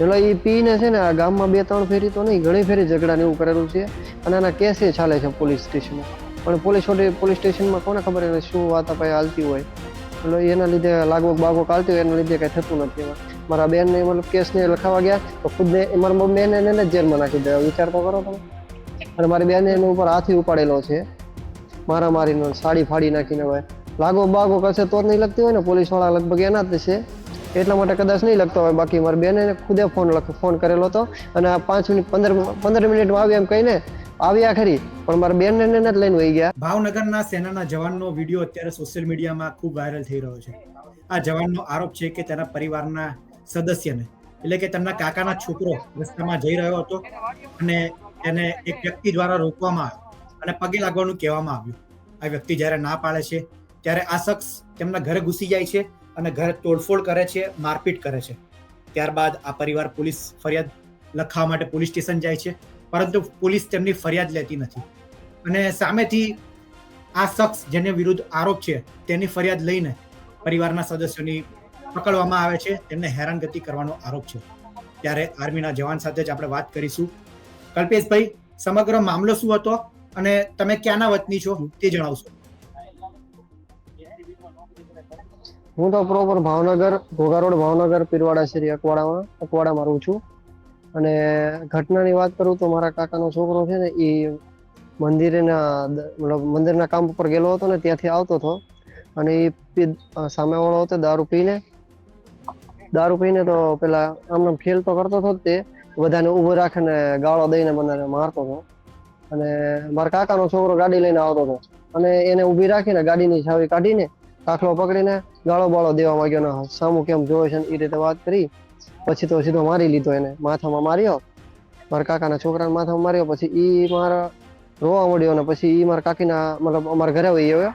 પેલો એ પીને છે ને આ ગામમાં બે, ત્રણ ફેરી તો નહીં, ઘણી ફેરી ઝઘડા ને એવું કરેલું છે. અને આના કેસે ચાલે છે પોલીસ સ્ટેશનમાં? પણ પોલીસ પોલીસ સ્ટેશનમાં કોને ખબર એને શું વાત આપણે હાલતી હોય? એટલે એના લીધે લાગવગ બાગવગ હાલતી હોય, એના લીધે કઈ થતું નથી એમાં. મારા બેનને મતલબ કેસને લખાવા ગયા, તો ખુદને મારા બેન એને જ જેલમાં નાખી દે વિચાર તો કરો તમે. અને મારી બેન એના ઉપર હાથી ઉપાડેલો છે. મારા મારીનો સાડી ફાડી નાખીને હવે. લાગો બાગો કરશે તો જ નહીં લગતી હોય ને? પોલીસવાળા લગભગ એના જ છે. એટલા માટે કદાચ નહીં લખતો હોય બાકી મારી બેને ખુદે ફોન ફોન કરેલો હતો. અને પાંચ મિનિટ, પંદર પંદર મિનિટમાં આવી એમ કહીને આવ્યા ખરી. પણ મારા બેનને જ લઈને વહી ગયા. ભાવનગરના સેનાના જવાનનો વીડિયો અત્યારે સોશિયલ મીડિયામાં ખૂબ વાયરલ થઈ રહ્યો છે. આ જવાનનો આરોપ છે કે તેના પરિવારના સદસ્યને, એટલે કે તેમના કાકાના છોકરો રસ્તામાં જઈ રહ્યો હતો અને તેને એક વ્યક્તિ દ્વારા રોકવામાં આવ્યો અને પગે લાગવાનું કહેવામાં આવ્યું. આ વ્યક્તિ જ્યારે ના પાડે છે, ત્યારે આ શખ્સ તેમના ઘરે ઘૂસી જાય છે અને ઘરે તોડફોડ કરે છે, મારપીટ કરે છે. ત્યારબાદ આ પરિવાર પોલીસ ફરિયાદ લખાવા માટે પોલીસ સ્ટેશન જાય છે, પરંતુ પોલીસ તેમની ફરિયાદ લેતી નથી. અને સામેથી આ શખ્સ જેને વિરુદ્ધ આરોપ છે, તેની ફરિયાદ લઈને પરિવારના સદસ્યોની પકડવામાં આવે છે, તેમને હેરાનગતિ કરવાનો આરોપ છે. ત્યારે આર્મીના જવાન સાથે જ આપણે વાત કરીશું. કલ્પેશભાઈ, સમગ્ર મામલો શું હતો અને તમે ક્યાંના વતની છો તે જણાવશો. હું તો પ્રોપર ભાવનગર, ઘોઘા રોડ ભાવનગર, પીરવાડા શેરી અકવાડામાં અકવાડામાં રહું છું. અને ઘટનાની વાત કરું તો મારા કાકાનો છોકરો છે ને એ મંદિરના મતલબ મંદિરના કામ ઉપર ગયેલો હતો ને, ત્યાંથી આવતો હતો. અને એ સામેવાળો હતો, દારૂ પીને. દારૂ પીને તો પેલા આમ આમ ફેલ તો કરતો હતો તે, બધાને ઊભો રાખીને ગાળો દઈને બધાને મારતો હતો. અને મારા કાકાનો છોકરો ગાડી લઈને આવતો હતો. અને એને ઊભી રાખીને ગાડીની છાવી કાઢીને કાખલો પકડીને ગાળો બાળો દેવા માંગ્યો સામું કેમ જોવે છે એ રીતે વાત કરી, પછી તો સીધો મારી લીધો એને. માથામાં માર્યો. મારા કાકાના છોકરાને માથામાં માર્યો, પછી એ મારા રોવા મળ્યો ને પછી એ મારા કાકીના, મતલબ અમારા ઘરે આવી આવ્યો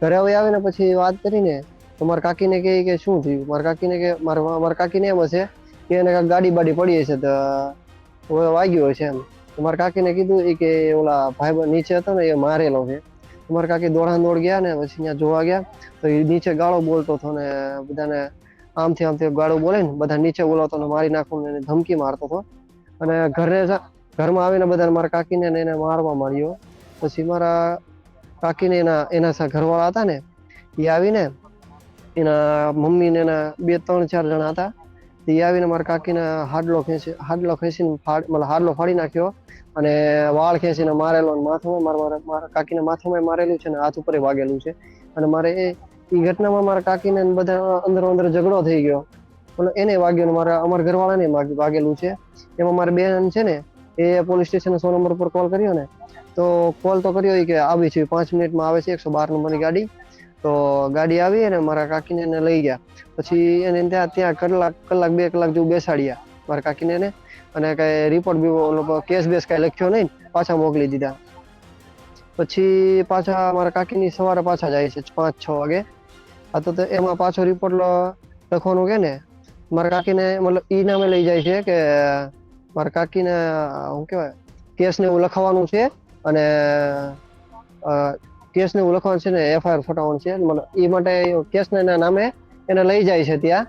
ઘરે આવી આવીને પછી વાત કરીને, તો મારા કાકીને કહે કે શું થયું? મારા કાકીને કે, મારા મારા કાકીને એમ હશે કે એને કાંઈક ગાડી બાડી પડી હશે તો વાગ્યો હશે એમ. મારા કાકીને કીધું એ કે, ઓલા ભાઈ નીચે હતો ને, એ મારેલો છે. મારા કાકી દોડા દોડ ગયા ને પછી ત્યાં જોવા ગયા. તો નીચે ગાળો બોલતો હતો ને બધાને આમથી આમથી ગાળો બોલે ને બધા નીચે બોલાવતો ને મારી નાખું ને ધમકી મારતો હતો. અને ઘરે ઘરમાં આવીને બધાને મારા કાકીને એને મારવા માંડ્યો. પછી મારા કાકીને એના એના સા ઘરવાળા હતા ને એ આવીને એના મમ્મીને એના બે, ત્રણ, ચાર જણા હતા. એ આવીને મારા કાકીને હાડલો ખેંચી, હાડલો ખેંચીને ફાડ, મતલબ હાડલો ફાડી નાખ્યો. અને વાળ ખેંચીને મારેલો અને માથામાં મારા મારા કાકીને માથામાં મારેલું છે ને હાથ ઉપર વાગેલું છે. અને મારે એ ઘટનામાં મારા કાકીને બધા અંદર અંદર ઝઘડો થઈ ગયો. એટલે એને વાગ્યો ને મારા, અમારા ઘરવાળાને વાગેલું છે. એમાં મારી બેન છે ને, એ પોલીસ સ્ટેશન સો નંબર પર કોલ કર્યો ને, તો કોલ તો કર્યો કે આવી છે, પાંચ મિનિટમાં આવે છે, એકસો બાર નંબરની ગાડી. તો ગાડી આવી અને મારા કાકીને એને લઈ ગયા. પછી એને ત્યાં ત્યાં કલાક કલાક બે કલાક જેવું બેસાડ્યા મારા કાકીને એને. અને કઈ રિપોર્ટ બી લોકો કેસ બેસ કઈ લખ્યો નહીં, પાછા મોકલી દીધા. પછી પાછા મારા કાકીની સવારે પાછા જાય છે પાંચ છ વાગે. આ તો એમાં પાછો રિપોર્ટ લખવાનું કે ને, મારા કાકીને મતલબ ઈ નામે લઈ જાય છે કે મારા કાકીને શું કહેવાય, કેસને હું લખવાનું છે અને કેસને હું લખવાનું છે ને એફઆઈઆર ફટાવવાનું છે. મતલબ એ માટે કેસને નામે એને લઈ જાય છે ત્યાં.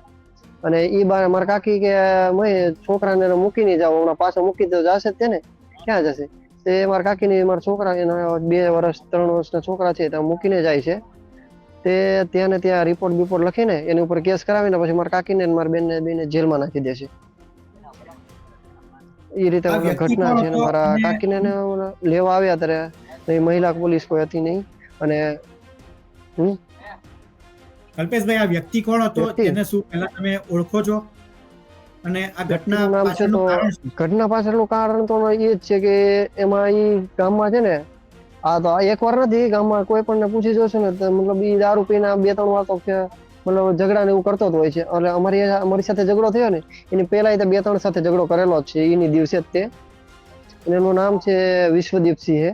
અને એ બા મારા કાકી કે મય છોકરાને મૂકી નહીં જાવ હમણાં પાછો મૂકી તો જશે જ તેને ક્યાં જશે? તે મારા કાકીને મારા છોકરા એના બે વર્ષ ત્રણ વર્ષના છોકરા છે ત્યાં મૂકીને જાય છે. તે ત્યાં ને ત્યાં રિપોર્ટ બિપોર્ટ લખીને એની ઉપર કેસ કરાવીને પછી મારા કાકીને મારા બેનને બેને જેલમાં નાખી દે છે. એ રીતે ઘટના છે ને મારા કાકીને લેવા આવ્યા ત્યારે મહિલા પોલીસ કોઈ હતી નહીં. અને કલ્પેશભાઈ આ વ્યક્તિ કોણ હતો? તેને શું પહેલા તમે ઓળખો છો? અને આ ઘટના પાછળનું કારણ ઘટના પાછળનું કારણ તો એ જ છે કે એમાં એ ગામમાં છે ને આ તો એક વાર નથી ગામમાં કોઈ પણ પૂછી જોશે ને મતલબ એ દારૂ પીને બે ત્રણ વાર તો કે મતલબ ઝઘડા ને એવું કરતો જ હોય છે. એટલે અમારી અમારી સાથે ઝઘડો થયો ને એની પહેલા તો બે ત્રણ સાથે ઝઘડો કરેલો જ છે એની દિવસે જ તે. એનું નામ છે વિશ્વદીપસિંહ હે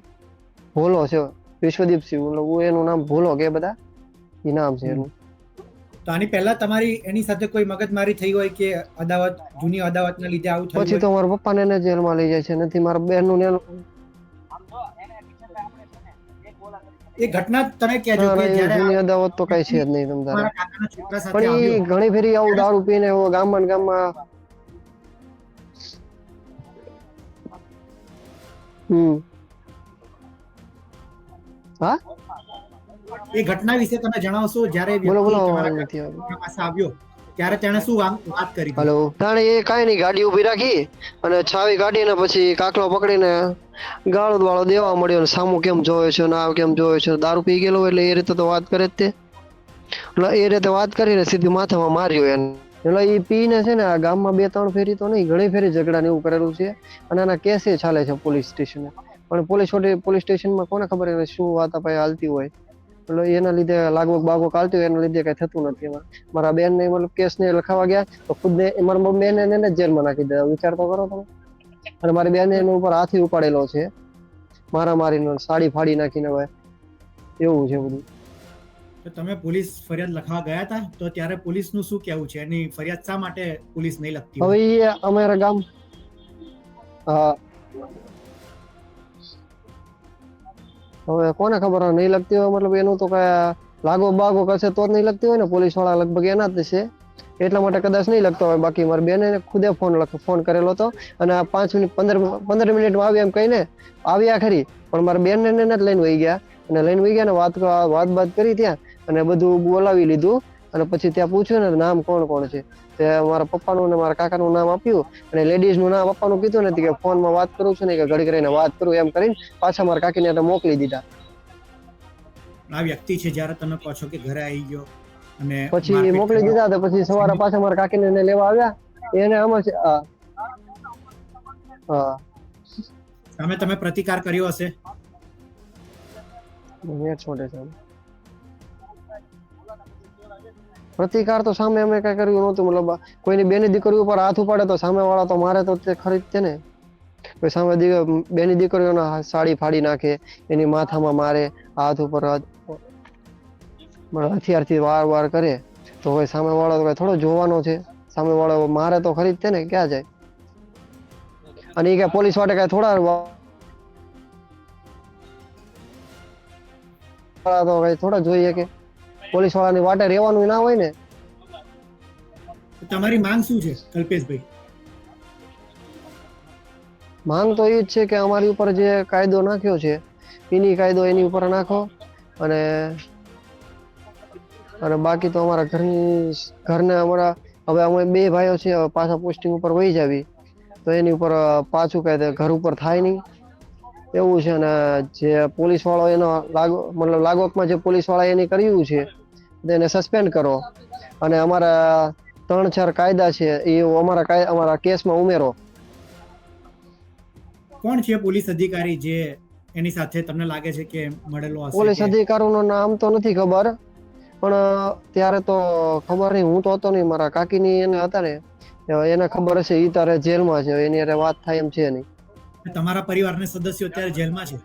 ભોલો છે વિશ્વદીપસિંહ મતલબ એનું નામ ભોલો કે બધા એ નામ છે એનું. તો આની પહેલા તમારી એની સાથે કોઈ મગજમારી થઈ હોય કે અદાવત જૂની અદાવતના લીધે આવું થયું પછી તો મારા પપ્પાને ને જેલમાં લઈ જાય છે. નથી મારા બહેનનું ને એ ઘટના તમે કહેજો કે જ્યારે જૂની અદાવત તો કઈ છે જ નહીં તમ તારે. પણ ઘણી ફેરી આવું દારૂ પીને ગામમાં ગામમાં હમ. હા? એ ઘટના વિશે તમે જણાવશો? જ્યારે બોલો બોલો પાસે આવ્યો ત્યારે તેણે શું વાત કરી? હેલો. તાણે એ કાંઈ નહીં ગાડી ઊભી રાખી અને છાવી કાઢીને પછી કાકલો પકડીને ગાળો વાળો દેવા મળ્યો ને સામું કેમ જોવે છે ને આ કેમ જોવે છે દારૂ પી ગયેલો એટલે એ રીતે તો વાત કરે જ તે. એટલે એ રીતે વાત કરીને સીધી માથામાં માર્યો એને. એટલે એ પીને છે ને આ ગામમાં બે ત્રણ ફેરી તો નહીં ઘણી ફેરી ઝઘડા ને એવું કરેલું છે અને આના કેસે ચાલે છે પોલીસ સ્ટેશને. પણ પોલીસ પોલીસ સ્ટેશનમાં કોને ખબર શું વાત આપણે હાલતી હોય? એટલે એના લીધે લાગવગ બાગવગ હોય એના લીધે કઈ થતું નથી એમાં. મારા બેન ને મતલબ કેસ ને લખાવા ગયા તો ખુદ ને મારા બેન એને જેલમાં નાખી દીધા. વિચાર તો કરો તમે. અને મારી બેન એના ઉપર હાથી ઉપાડેલો છે. મારા મારીને સાડી ફાડી નાખીને હવે. એવું છે બધું. તો તમે પોલીસ ફરિયાદ લખવા ગયા હતા? તો ત્યારે પોલીસનું શું કહેવું છે? એની ફરિયાદ શા માટે પોલીસ નહીં લખતી હવે એ અમારા ગામ હા. હવે કોને ખબર હોય, નહીં લગતી હોય મતલબ એનું તો કઈ લાગો બાગો કરશે તો જ નહીં લગતી હોય ને પોલીસવાળા લગભગ એના જ છે. એટલા માટે કદાચ નહીં લગતો હોય બાકી મારી બેને ખુદે ફોન ફોન કરેલો હતો. અને આ પાંચ મિનિટ પંદર પંદર મિનિટમાં આવી એમ કહીને આવ્યા ખરી પણ મારા બેનને જ લઈને વહી ગયા. અને લઈને વહી ગયા ને વાત વાત બાત કરી ત્યાં અને બધું બોલાવી લીધું. અને પછી ત્યાં પૂછ્યું ને નામ કોણ કોણ છે? તે મારા પપ્પાનું ને મારા કાકાનું નામ આપ્યું અને લેડીઝનું નામ પપ્પાનું કીધું નથી કે ફોનમાં વાત કરું છું ને કે ઘડી કરીને વાત કરું એમ કરીને પાછા મારા કાકીને મોકલી દીધા. આ વ્યક્તિ છે જ્યારે તમે કહો છો કે ઘરે આવી ગયો અને પછી મોકલી દીધા તો પછી સવારે પાછા મારા કાકીને એને લેવા આવ્યા. એને આમાં છે હા. તમે તમે પ્રતિકાર કર્યો હશે? મેં છોડે છે. પ્રતિકાર તો સામે અમે કઈ કર્યું નહોતું. મતલબ કોઈની બેની દીકરી ઉપર હાથ ઉપાડે તો સામે વાળા તો મારે તો તે ખરીદતે ને. કોઈ સામે બેની દીકરીઓના સાડી ફાડી નાખે, એની માથામાં મારે હાથ ઉપર હાથ હથિયારથી વાર વાર કરે. તો હવે સામે વાળો તો કઈ થોડો જોવાનો છે. સામે વાળો મારે તો ખરીદતે ને, ક્યાં જાય? અને એ કઈ પોલીસવાળા કઈ થોડા તો થોડા જોઈએ કે પોલીસ વાળાની વાટે રહેવાનું ના હોય ને? તમારી માંગ શું છે કલ્પેશભાઈ? માંગ તો એ જ છે કે અમારી ઉપર જે કાયદો નાખ્યો છે એની કાયદો એની ઉપર નાખો અને અને બાકી તો અમારા ઘરની ઘરને અમારા હવે અમે બે ભાઈઓ છે પાછા પોસ્ટિંગ ઉપર વહી જાવી. તો એની ઉપર પાછું કઈ ઘર ઉપર થાય નહીં. એવું છે અને જે પોલીસ વાળો એનો લાગો મતલબ લાગોકમાં જે પોલીસવાળા એની કર્યું છે તેને સસ્પેન્ડ કરો. અને અમારા ત્રણ ચાર કાયદા છે એ અમારા અમારા કેસમાં ઉમેરો. કોણ છે પોલીસ અધિકારી જે એની સાથે તમને લાગે છે કે મળેલો હશે પોલીસ અધિકારીનું નામ તો નથી ખબર પણ ત્યારે તો ખબર નહીં હું તો હતો નહીં મારા કાકીની એને હતા ને એને ખબર હશે એ તારે જેલમાં છે એની વાત થાય એમ છે નહીં. તમારા પરિવારના સદસ્યો અત્યારે જેલમાં છે?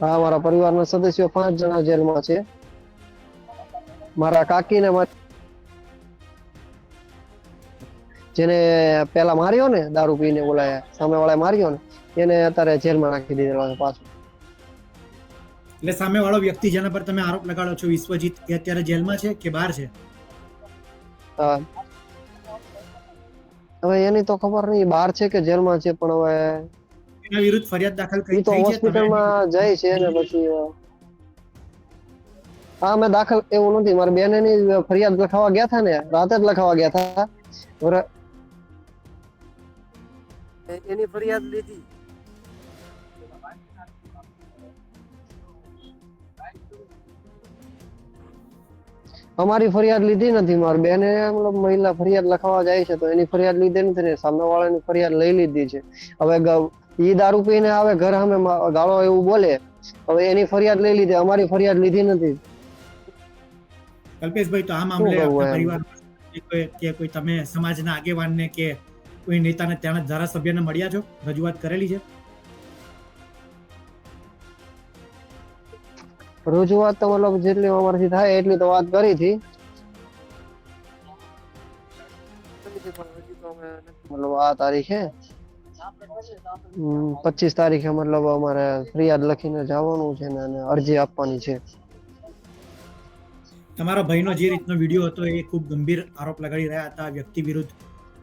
હા મારા પરિવારના સદસ્યો પાંચ જણા જેલમાં છે. મારા કાકી ને જેને પેલા માર્યો ને દારૂ પીને બોલાયા સામે વાળા માર્યો ને એને અત્યારે જેલમાં નાખી દીધેલો છે પાછો. એટલે સામે વાળો વ્યક્તિ જેના પર તમે આરોપ લગાડો છો વિશ્વજીત એ અત્યારે જેલમાં છે કે બહાર છે? હા. હવે એની તો ખબર નહીં બહાર છે કે જેલમાં છે પણ હવે એના વિરુદ્ધ ફરિયાદ દાખલ કરી તો થઈ છે તમે હોસ્પિટલમાં જાય છે ને પછી હા મેં દાખલ એવું નથી મારી બેને ની ફરિયાદ લખાવા ગયા હતા ને રાતે જ લખાવા ગયા હતા એની ફરિયાદ લીધી. અમારી ફરિયાદ લીધી નથી મારી બેને મતલબ મહિલા ફરિયાદ લખાવા જાય છે તો એની ફરિયાદ લીધી નથી ને સામે વાળાની ફરિયાદ લઈ લીધી છે. હવે ઈ દારૂ પીને આવે ઘર સામે ગાળો એવું બોલે હવે એની ફરિયાદ લઈ લીધી અમારી ફરિયાદ લીધી નથી. કલ્પેશભાઈ તો આ મામલે? પરિવાર કે કોઈ- કોઈ તમે સમાજના આગેવાનને કે કોઈ નેતાને ત્યાંના ધારાસભ્યને મળ્યા છો? રજૂઆત કરેલી છે? રજૂઆત તો મતલબ જેટલી અમારાથી થાય એટલી તો વાત કરી હતી. મતલબ આ તારીખે પચીસ તારીખે મતલબ અમારે ફરિયાદ લખીને જવાનું છે ને અરજી આપવાની છે. તમારા ભાઈનો જે રીતનો વીડિયો હતો એ ખૂબ ગંભીર આરોપ લગાડી રહ્યા હતા વ્યક્તિ વિરુદ્ધ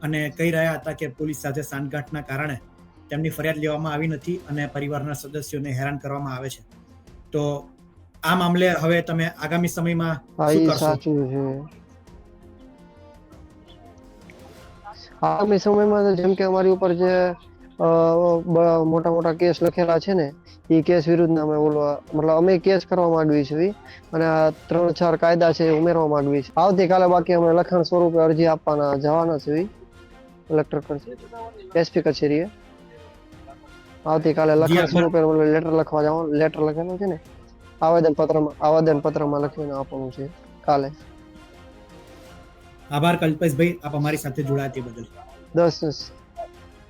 અને કહી રહ્યા હતા કે પોલીસ સાથે સાંઠગાંઠના કારણે તેમની ફરિયાદ લેવામાં આવી નથી અને પરિવારના સદસ્યોને હેરાન કરવામાં આવે છે. તો આ મામલે હવે તમે આગામી સમયમાં શું કરશો? આગામી સમયમાં જેમ કે અમારી ઉપર જે મોટા મોટા કેસ લખેલા છે ને એ કેસ વિરુદ્ધ અમે ઓલો મતલબ અમે કેસ કરવા માંગવી છીએ અને આ ત્રણ ચાર કાયદા છે એ ઉમેરવા માંગવી છે. આવતીકાલે બાકી અમે લખાણ સ્વરૂપે અરજી આપવાના જવાના છે કલેક્ટર કચેરી એસપી કચેરીએ. આવતીકાલે લખાણ સ્વરૂપે લેટર લખવા જવાનું લેટર લખેલું છે ને આવેદન પત્રમાં આવેદન પત્રમાં લખીને આપવાનું છે કાલે. આભાર કલ્પેશભાઈ આપ અમારી સાથે જોડાયા તે બદલ. દસ દસ.